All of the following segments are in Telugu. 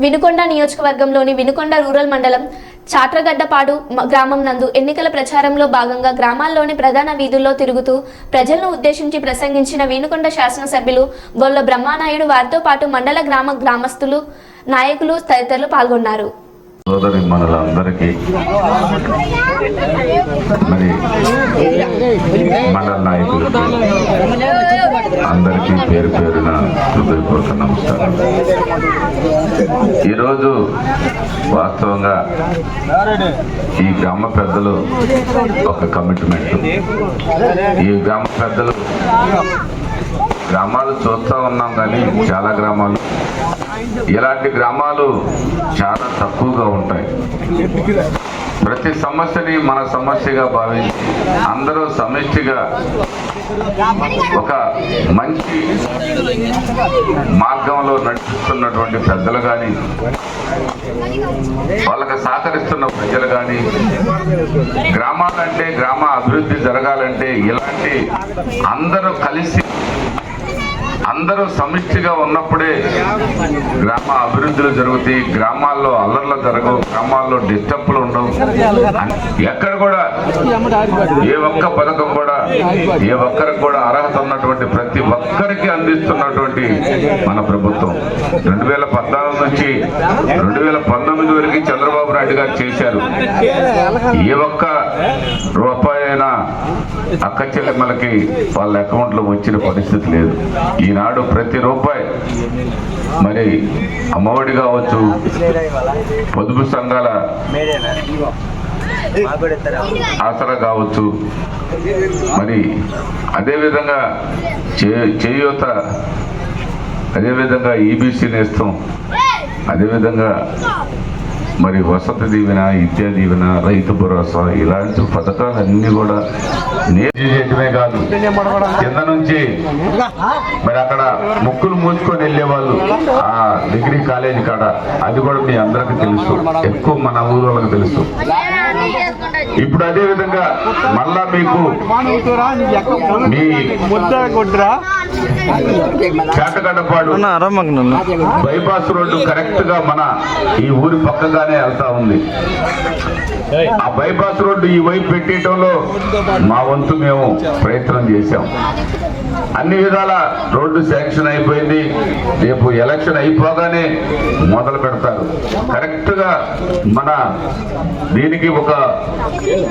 వినుకొండ నియోజకవర్గంలోని వినుకొండ రూరల్ మండలం చాట్రగడ్డపాడు గ్రామం నందు ఎన్నికల ప్రచారంలో భాగంగా గ్రామాల్లోని ప్రధాన వీధుల్లో తిరుగుతూ ప్రజలను ఉద్దేశించి ప్రసంగించిన వినుకొండ శాసనసభ్యులు గొల్ల బ్రహ్మానాయుడు వారితో పాటు మండల గ్రామ గ్రామస్తులు నాయకులు తదితరులు పాల్గొన్నారు. సోదరి మనలందరికీ మరి మండల నాయకులకి అందరికీ పేరు పేరున హృదయపూర్వక నమస్కారం. ఈరోజు వాస్తవంగా ఈ గ్రామ పెద్దలు ఒక కమిట్మెంట్ ఈ గ్రామ పెద్దలు గ్రామాలు చూస్తూ ఉన్నాం కానీ చాలా గ్రామాలు. ఇలాంటి గ్రామాలు చాలా తక్కువగా ఉంటాయి. ప్రతి సమస్యని మన సమస్యగా భావించి అందరూ సమిష్టిగా ఒక మంచి మార్గంలో నడుస్తున్నటువంటి పెద్దలు కానీ వాళ్ళకి సహకరిస్తున్న ప్రజలు కానీ గ్రామాలంటే గ్రామ అభివృద్ధి జరగాలంటే ఇలాంటి అందరూ కలిసి అందరూ సమిష్టిగా ఉన్నప్పుడే గ్రామ అభివృద్ధులు జరుగుతాయి. గ్రామాల్లో అల్లర్లు జరగవు గ్రామాల్లో డిస్టర్బ్లు ఉండవు. ఎక్కడ కూడా ఏ ఒక్క పథకం కూడా ఏ ఒక్కరికి కూడా అర్హత ఉన్నటువంటి ప్రతి ఒక్కరికి అందిస్తున్నటువంటి మన ప్రభుత్వం. రెండు వేల పద్నాలుగు నుంచి రెండు వేల పంతొమ్మిది వరకు చంద్రబాబు నాయుడు గారు చేశారు. ఏ ఒక్క రూపాయి అయినా అక్క చెల్లెమ్మలకి వాళ్ళ అకౌంట్లో వచ్చిన పరిస్థితి లేదు. ఈనాడు ప్రతి రూపాయి మరి అమ్మఒడి కావచ్చు పొదుపు సంఘాల ఆసరా కావచ్చు. మరి అదేవిధంగా చే చేయూత అదేవిధంగా ఈబీసీ నేస్తం అదేవిధంగా మరి వసతి దీవెన విద్యా దీవెన రైతు భరోసా ఇలాంటి పథకాలన్నీ కూడా నేర్చివేయటమే కాదు. కింద నుంచి మరి అక్కడ ముక్కులు మూసుకొని వెళ్ళేవాళ్ళు. ఆ డిగ్రీ కాలేజీ కాడ. అది కూడా మీ అందరికి తెలుసు. ఎక్కువ మన ఊరు తెలుసు. ఇప్పుడు అదే విధంగా మళ్ళా మీకు మీ నన్ను. బైపాస్ రోడ్డు కరెక్ట్గా మన ఈ ఊరి పక్కగానే వెళ్తా ఉంది. ఆ బైపాస్ రోడ్డు ఈ వైపు పెట్టేయటంలో మా వంతు మేము ప్రయత్నం చేశాం. అన్ని విధాల రోడ్డు శాంక్షన్ అయిపోయింది. రేపు ఎలక్షన్ అయిపోగానే మొదలు పెడతారు. కరెక్ట్గా మన దీనికి ఒక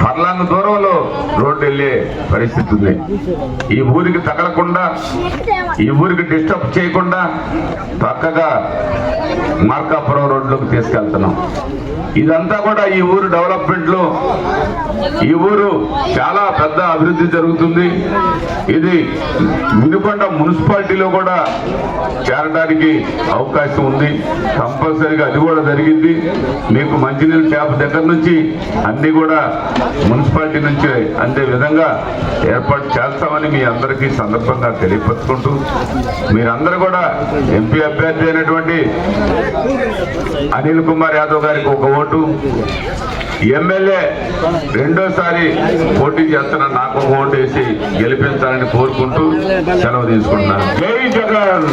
పర్లాంగ దూరంలో రోడ్డు వెళ్ళే పరిస్థితి ఉంది. ఈ ఊరికి తగలకుండా ఈ ఊరికి డిస్టర్బ్ చేయకుండా పక్కగా మార్కాపురం రోడ్లోకి తీసుకెళ్తున్నాం. ఇదంతా కూడా ఈ ఊరు డెవలప్ డెవలప్మెంట్లో ఈ ఊరు చాలా పెద్ద అభివృద్ధి జరుగుతుంది. ఇది మినుకొండ మున్సిపాలిటీలో కూడా చేరడానికి అవకాశం ఉంది. కంపల్సరీగా అది కూడా జరిగింది. మీకు మంచినీళ్ళ ట్యాప్ దగ్గర నుంచి అన్ని కూడా మున్సిపాలిటీ నుంచి అందే విధంగా ఏర్పాటు చేస్తామని మీ అందరికీ సందర్భంగా తెలియపరుచుకుంటూ మీరందరూ కూడా ఎంపీ అభ్యర్థి అయినటువంటి అనిల్ కుమార్ యాదవ్ గారికి ఒక ఓటు. ఎమ్మెల్యే రెండోసారి పోటీ చేస్తున్న నాకు ఒక వేసి గెలిపించాలని కోరుకుంటూ సెలవు తీసుకుంటున్నాను. జై జగన్!